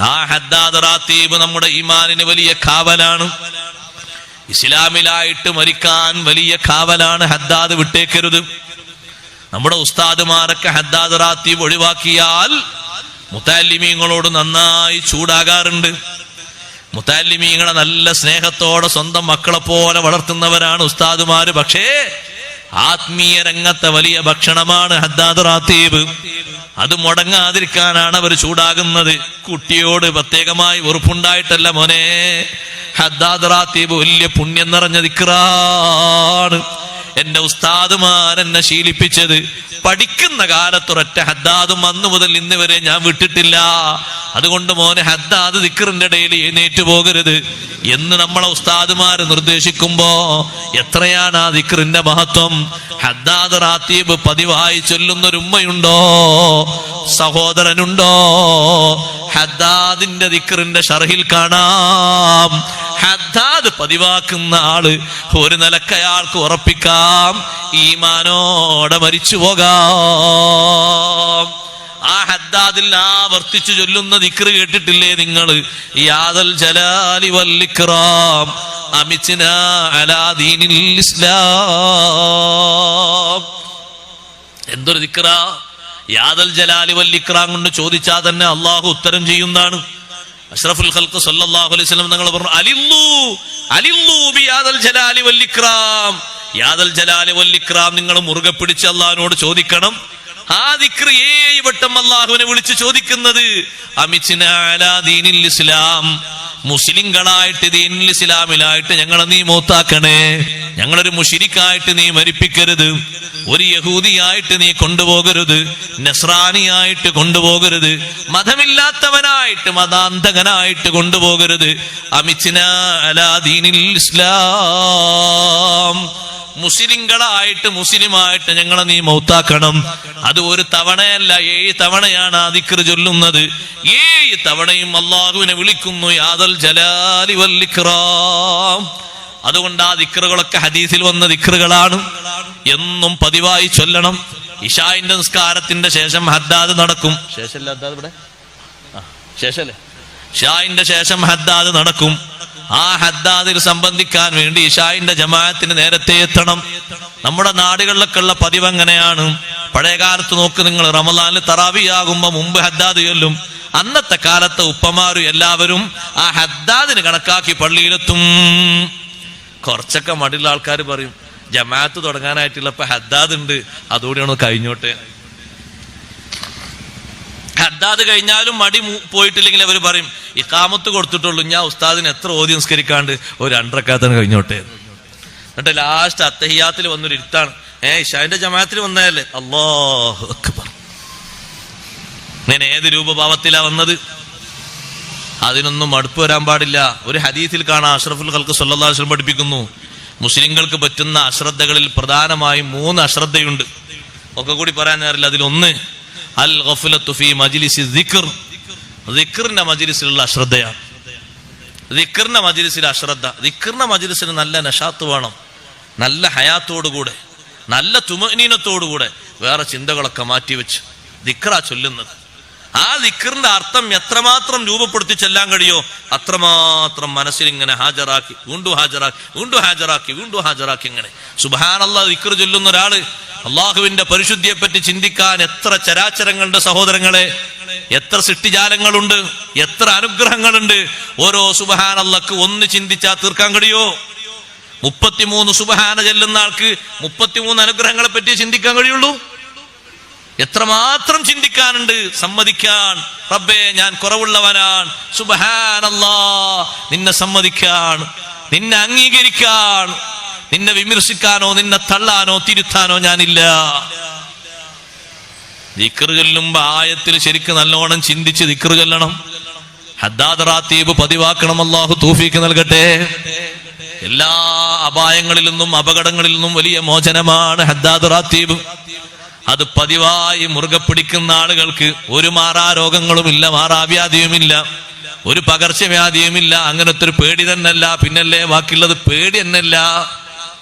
ആ ഹദ്ദാദ് റാത്തീബ് നമ്മുടെ ഈമാനിന് വലിയ കാവലാണ്. ഇസ്ലാമിലായിട്ട് മരിക്കാൻ വലിയ കാവലാണ് ഹദ്ദാദ് വിട്ടേക്കരുത്. നമ്മുടെ ഉസ്താദുമാരൊക്കെ ഹദ്ദാദ് റാത്തീബ് ഒഴിവാക്കിയാൽ മുത്താലിമീങ്ങളോട് നന്നായി ചൂടാകാറുണ്ട്. മുത്താലിമീങ്ങളെ നല്ല സ്നേഹത്തോടെ സ്വന്തം മക്കളെ പോലെ വളർത്തുന്നവരാണ് ഉസ്താദുമാര്. പക്ഷേ ആത്മീയ രംഗത്തെ വലിയ ഭക്ഷണമാണ് ഹദ്ദാദ് റാത്തീബ്. അത് മുടങ്ങാതിരിക്കാനാണ് അവർ ചൂടാകുന്നത്. കുട്ടിയോട് പ്രത്യേകമായി ഉറപ്പുണ്ടായിട്ടല്ല മോനെ. ഹദ്ദാദ് റാത്തീബ് വലിയ പുണ്യം നിറഞ്ഞ ദിക്റാണ്. എന്റെ ഉസ്താദുമാർ എന്നെ ശീലിപ്പിച്ചത് പഠിക്കുന്ന കാലത്തൊരൊറ്റ ഹദ്ദാദും അന്നു മുതൽ ഇന്ന് വരെ ഞാൻ വിട്ടിട്ടില്ല. അതുകൊണ്ട് മോനെ ഹദ്ദാദ് ദിക്കറിന്റെ ഇടയിൽ എഴുന്നേറ്റ് പോകരുത്. എന്ന് നമ്മളെ ഉസ്താദുമാര് നിർദ്ദേശിക്കുമ്പോ എത്രയാണ് ആ ദിക്കറിന്റെ മഹത്വം? ഹദ്ദാദ് റാത്തീബ് പതിവായി ചൊല്ലുന്ന ഒരു ഉമ്മയുണ്ടോ സഹോദരനുണ്ടോ? ഹദ്ദാദിന്റെ ദിക്കറിന്റെ ഷർഹിൽ കാണാം. ഹദ്ദാദ് പതിവാക്കുന്ന ആൾ ഒരു നിലയ്ക്ക് അയാൾക്ക് ഉറപ്പിക്കാം. ഈമാനോടെ മരിച്ചു പോകാം. ആ ഹദ്ദാദിൽ ആവർത്തിച്ചു ചൊല്ലുന്ന ദിക്റ് കേട്ടിട്ടില്ലേ നിങ്ങൾ യാദൽ ജലാലി വല്ലിക്റാം അമിച്ചിന അലാ ദീനിൽ ഇസ്ലാം. എന്തൊരു ദിക്റ? യാദൽ ജലാലി വല്ലിക്റാം കൊണ്ട് ചോദിച്ചാൽ തന്നെ അള്ളാഹു ഉത്തരം ചെയ്യുന്നതാണ്. അഷ്റഫുൽ ഖൽക്ക് സല്ലല്ലാഹു അലൈഹി വസല്ലം തങ്ങൾ പറഞ്ഞു അലില്ലു അലില്ലു ബി യാദൽ ജലാലി വല്ലിക്റാം യാദൽ ജലാലി വല്ലിക്റാം നിങ്ങൾ മുറുകെ പിടിച്ച് അള്ളാഹിനോട് ചോദിക്കണം. ആ ദിക്ർ ഏഴ് വട്ടം അള്ളാഹുവിനെ വിളിച്ച് ചോദിക്കുന്നത് അമിച്ചിന അലാ ദീനിൽ ഇസ്ലാം. മുസ്ലിങ്ങളായിട്ട് ദീനിൽ ഇസ്ലാമിലായിട്ട് ഞങ്ങളെ നീ മൂത്താക്കണേ. ഞങ്ങളൊരു മുഷിരിക്കായിട്ട് നീ മരിപ്പിക്കരുത്. ഒരു യഹൂദിയായിട്ട് നീ കൊണ്ടുപോകരുത്. നസ്രാനിയായിട്ട് കൊണ്ടുപോകരുത്. മതമില്ലാത്തവനായിട്ട് മതാന്തകനായിട്ട് കൊണ്ടുപോകരുത്. അമിച്ചിന അലാദീനിൽ ഇസ്ലാം. മുസ്ലിങ്ങളായിട്ട് മുസ്ലിമായിട്ട് ഞങ്ങളെ നീ മൗത്താക്കണം. അത് ഒരു തവണയല്ല ഏഴ് തവണയാണ് ആ ചൊല്ലുന്നത്. ഏഴ് തവണയും അള്ളാഹുവിനെ വിളിക്കുന്നു യാദൽ ജലാലി വല്ലിക്റാം അതുകൊണ്ട് ആ ദിക്റുകളൊക്കെ ഹദീസിൽ വന്ന ദിക്റുകളാണ്. എന്നും പതിവായി ചൊല്ലണം. ഇഷായിന്റെ നിസ്കാരത്തിന്റെ ശേഷം ഹദ്ദാദ് നടക്കും. ശേഷമല്ല ഹദ്ദാദ് ഇവിടെ? ശേഷല്ലേ ഷായിന്റെ ശേഷം ഹദ്ദാദ് നടക്കും. ആ ഹദ്ദാദിൽ സംബന്ധിക്കാൻ വേണ്ടി ഇഷായിന്റെ ജമാഅത്തിന് നേരത്തെ എത്തണം. നമ്മുടെ നാടുകളിലൊക്കെ ഉള്ള പതിവ് എങ്ങനെയാണ് പഴയ കാലത്ത് നോക്ക് നിങ്ങൾ റമലാനിൽ തറാവിയാകുമ്പോ മുമ്പ് ഹദ്ദാദ് ചൊല്ലും. അന്നത്തെ കാലത്തെ ഉപ്പമാരും എല്ലാവരും ആ ഹദ്ദാദിന് കണക്കാക്കി പള്ളിയിലെത്തും. കുറച്ചൊക്കെ മടിയുള്ള ആൾക്കാർ പറയും ജമാഅത്ത് തുടങ്ങാനായിട്ടുള്ള ഇപ്പൊ ഹദ്ദാദ് ഉണ്ട് അതുകൂടിയാണ് കഴിഞ്ഞോട്ടെ? ഹദ്ദാദ് കഴിഞ്ഞാലും മടി പോയിട്ടില്ലെങ്കിൽ അവർ പറയും ഈ കാമത്ത് കൊടുത്തിട്ടുള്ളൂ ഞാൻ ഉസ്താദിന് എത്ര ഓതി നിസ്കരിക്കാണ്ട് ഒരു രണ്ടരക്കാത്തന് കഴിഞ്ഞോട്ടെ. എന്നിട്ട് ലാസ്റ്റ് അത്തഹിയാത്തിൽ വന്നൊരു ഇരുത്താണ് ഏ ഇഷാന്റെ ജമാഅത്തിൽ വന്നതല്ലേ? അല്ലാഹു അക്ബർ. ഞാൻ ഏത് രൂപഭാവത്തിലാ വന്നത്? അതിനൊന്നും മടുപ്പ് വരാൻ പാടില്ല. ഒരു ഹദീസിൽ കാണാം അഷ്റഫുൽ ഖൽക്ക് വസല്ലം പഠിപ്പിക്കുന്നു മുസ്ലിങ്ങൾക്ക് പറ്റുന്ന അശ്രദ്ധകളിൽ പ്രധാനമായും മൂന്ന് അശ്രദ്ധയുണ്ട്. ഒക്കെ കൂടി പറയാൻ നേരില്ല അതിലൊന്ന് അൽ മജ്ലിസി അശ്രദ്ധയാണ്. ദിക്റിന്റെ മജ്ലിസിലെ അശ്രദ്ധ. ദിക്റിന്റെ മജ്ലിസിന് നല്ല നഷാത്ത് വേണം. നല്ല ഹയാത്തോടുകൂടെ നല്ല തുമനീനത്തോടുകൂടെ വേറെ ചിന്തകളൊക്കെ മാറ്റിവെച്ച് ദിക്റാ ചൊല്ലുന്നത്. ആ ദിക്കറിന്റെ അർത്ഥം എത്രമാത്രം രൂപപ്പെടുത്തി ചെല്ലാൻ കഴിയോ അത്രമാത്രം മനസ്സിൽ ഇങ്ങനെ ഹാജരാക്കി വീണ്ടും ഹാജരാക്കി വീണ്ടും ഹാജരാക്കി വീണ്ടും ഹാജരാക്കി ഇങ്ങനെ. സുബാനുള്ള ദിക്കർ ചൊല്ലുന്ന ഒരാൾ അള്ളാഹുവിന്റെ പരിശുദ്ധിയെപ്പറ്റി ചിന്തിക്കാൻ എത്ര ചരാചരങ്ങളുണ്ട് സഹോദരങ്ങളെ എത്ര സൃഷ്ടിജാലങ്ങളുണ്ട് എത്ര അനുഗ്രഹങ്ങളുണ്ട്. ഓരോ സുബഹാനല്ലക്ക് ഒന്ന് ചിന്തിച്ചാൽ തീർക്കാൻ കഴിയോ? മുപ്പത്തിമൂന്ന് സുബഹാന ചെല്ലുന്ന ആൾക്ക് മുപ്പത്തിമൂന്ന് അനുഗ്രഹങ്ങളെ പറ്റി ചിന്തിക്കാൻ കഴിയുള്ളൂ? എത്രമാത്രം ചിന്തിക്കാനുണ്ട്? സമ്മതിക്കാൻ. റബ്ബേ ഞാൻ കുറവുള്ളവനാണ്. സുബഹാനല്ലാ നിന്നെ സമ്മതിക്കാൻ. നിന്നെ അംഗീകരിക്കാൻ. നിന്നെ വിമർശിക്കാനോ നിന്നെ തള്ളാനോ തിരുത്താനോ ഞാനില്ല. ചൊല്ലുമ്പോ ആയത്തിൽ ശരിക്കും നല്ലോണം ചിന്തിച്ച് ദിക്റ് ചൊല്ലണം ഹദ്ദാദ് റാത്തീബ് പതിവാക്കണം അള്ളാഹു തൂഫീക്ക് നൽകട്ടെ. എല്ലാ അപായങ്ങളിൽ നിന്നും അപകടങ്ങളിൽ നിന്നും വലിയ മോചനമാണ് ഹദ്ദാദ് റാത്തീബ്. അത് പതിവായി മുറുകെ പിടിക്കുന്ന ആളുകൾക്ക് ഒരു മാറാ രോഗങ്ങളുമില്ല മാറാവ്യാധിയുമില്ല ഒരു പകർച്ചവ്യാധിയുമില്ല. അങ്ങനത്തെ ഒരു പേടി തന്നെയല്ല. പിന്നല്ലേ ബാക്കിയുള്ളത് പേടി തന്നെയല്ല.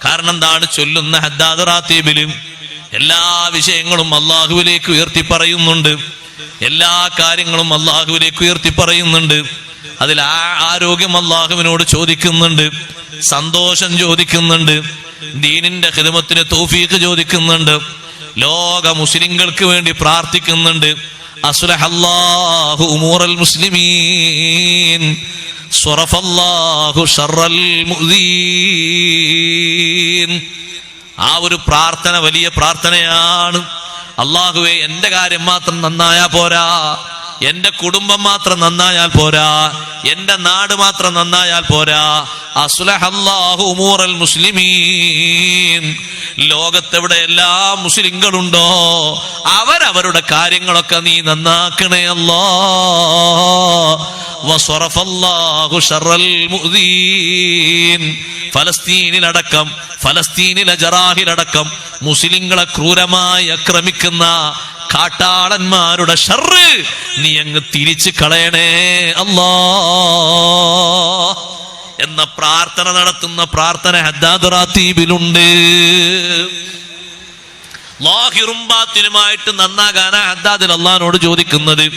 കാരണം എന്താണ്? ചൊല്ലുന്ന ഹദ്ദാദ് റാത്തീബിലും എല്ലാ വിഷയങ്ങളും അള്ളാഹുവിലേക്ക് ഉയർത്തി പറയുന്നുണ്ട്. എല്ലാ കാര്യങ്ങളും അള്ളാഹുവിലേക്ക് ഉയർത്തി പറയുന്നുണ്ട്. അതിൽ ആ ആരോഗ്യം അള്ളാഹുവിനോട് ചോദിക്കുന്നുണ്ട്. സന്തോഷം ചോദിക്കുന്നുണ്ട്. ദീനിന്റെ ഹിതമത്തിന് തോഫീക്ക് ചോദിക്കുന്നുണ്ട്. ലോക മുസ്ലിങ്ങൾക്ക് വേണ്ടി പ്രാർത്ഥിക്കുന്നുണ്ട്. അസുലഹല്ലാഹു മുസ്ലിമീൻ. ആ ഒരു പ്രാർത്ഥന വലിയ പ്രാർത്ഥനയാണ്. അള്ളാഹുവെ എന്റെ കാര്യം മാത്രം നന്നായാ പോരാ. എന്റെ കുടുംബം മാത്രം നന്നായാൽ പോരാ. എന്റെ നാട് മാത്രം നന്നായാൽ പോരാ. അസുലഹല്ലാഹുമൂറൽ മുസ്ലിമീൻ. ലോകത്തെവിടെ എല്ലാ മുസ്ലിങ്ങളുണ്ടോ? അവരവരുടെ കാര്യങ്ങളൊക്കെ നീ നന്നാക്കണേ അല്ലാ. വസ്വറഫല്ലാഹു ഷറൽ മുദീൻ ഫലസ്തീനിലടക്കം ഫലസ്തീനിലെ ജറാഹിലടക്കം മുസ്ലിങ്ങളെ ക്രൂരമായി ആക്രമിക്കുന്ന കാട്ടാളന്മാരുടെ ഷർറ് നീ അങ്ങ് തിരിച്ചു കളയണേ അല്ലാ. എന്ന പ്രാർത്ഥന നടത്തുന്ന പ്രാർത്ഥന ഹദ്ദാദുറാത്തീബിലുണ്ട് ലാഹിറും ബാത്തിനുമായിട്ട് നന്നാകാനാ ഹദ്ദാദിൽ അള്ളഹാനോട് ചോദിക്കുന്നത്.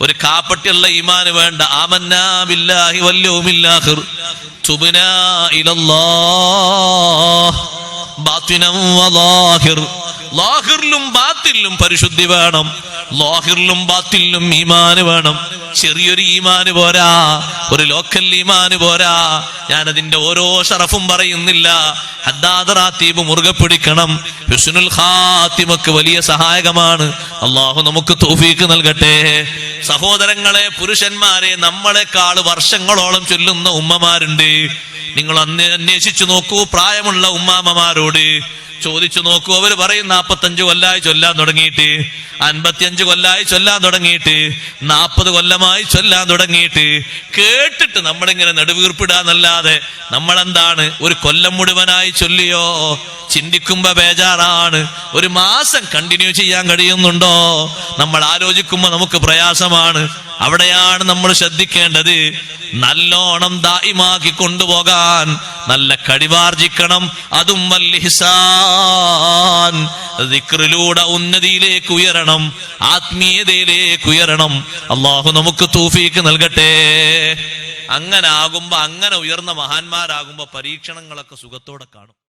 ഒരു കാപ്പട്ടിയുള്ള ഈമാന് വേണ്ട. ആമന്നാ ബില്ലാഹി വല്യവുമില്ലാഹിർ തുബ്നാ ഇലല്ലാഹ്. ബാത്തിനം വലാഹിർ ലാഹിറിലും ബാത്തിലും പരിശുദ്ധി വേണം. ലാഹിറിലും ബാത്തിലും ഈമാന് വേണം. ചെറിയൊരു ഈമാന് പോരാ. ഒരു ലോക്കൽ ഈമാന് പോരാ. ഞാൻ അതിന്റെ ഓരോ ഷറഫും പറയുന്നില്ല. ഹദ്ദാദറാത്തീബ് മുറുകെ പിടിക്കണം. ഹുസ്നുൽ ഖാത്തിമക്ക് വലിയ സഹായകമാണ്. അള്ളാഹു നമുക്ക് തോഫീക്ക് നൽകട്ടെ. സഹോദരങ്ങളെ പുരുഷന്മാരെ നമ്മളെക്കാൾ വർഷങ്ങളോളം ചൊല്ലുന്ന ഉമ്മമാരുണ്ട്. നിങ്ങൾ അന്വേഷിച്ചു നോക്കൂ. പ്രായമുള്ള ഉമ്മാമ്മമാരോട് ചോദിച്ചു നോക്കൂ. അവർ പറയും നാപ്പത്തഞ്ചു കൊല്ലായി ചൊല്ലാൻ തുടങ്ങിയിട്ട് അൻപത്തിയഞ്ച് കൊല്ലായി ചൊല്ലാൻ തുടങ്ങിയിട്ട് നാൽപ്പത് കൊല്ലമായി ചൊല്ലാൻ തുടങ്ങിയിട്ട് കേട്ടിട്ട് നമ്മളിങ്ങനെ നെടുവീർപ്പിടാന്നല്ലാതെ നമ്മളെന്താണ് ഒരു കൊല്ലം മുഴുവനായി ചൊല്ലിയോ ചിന്തിക്കുമ്പോ ബേജാറാണ്. ഒരു മാസം കണ്ടിന്യൂ ചെയ്യാൻ കഴിയുന്നുണ്ടോ? നമ്മൾ ആലോചിക്കുമ്പോ നമുക്ക് പ്രയാസമാണ്. അവിടെയാണ് നമ്മൾ ശ്രദ്ധിക്കേണ്ടത്. നല്ലോണം ദായിമാക്കി കൊണ്ടുപോകാൻ നല്ല കടിവാർജിക്കണം. അതും വല്ലിഹിസാൻ ദിക്റിലൂടെ ഉന്നതിയിലേക്ക് ഉയരണം ആത്മീയതയിലേക്ക് ഉയരണം. അള്ളാഹു നമുക്ക് തൂഫീക്ക് നൽകട്ടെ. അങ്ങനെ ആകുമ്പോ അങ്ങനെ ഉയർന്ന മഹാന്മാരാകുമ്പോ പരീക്ഷണങ്ങളൊക്കെ സുഖത്തോടെ കാണും.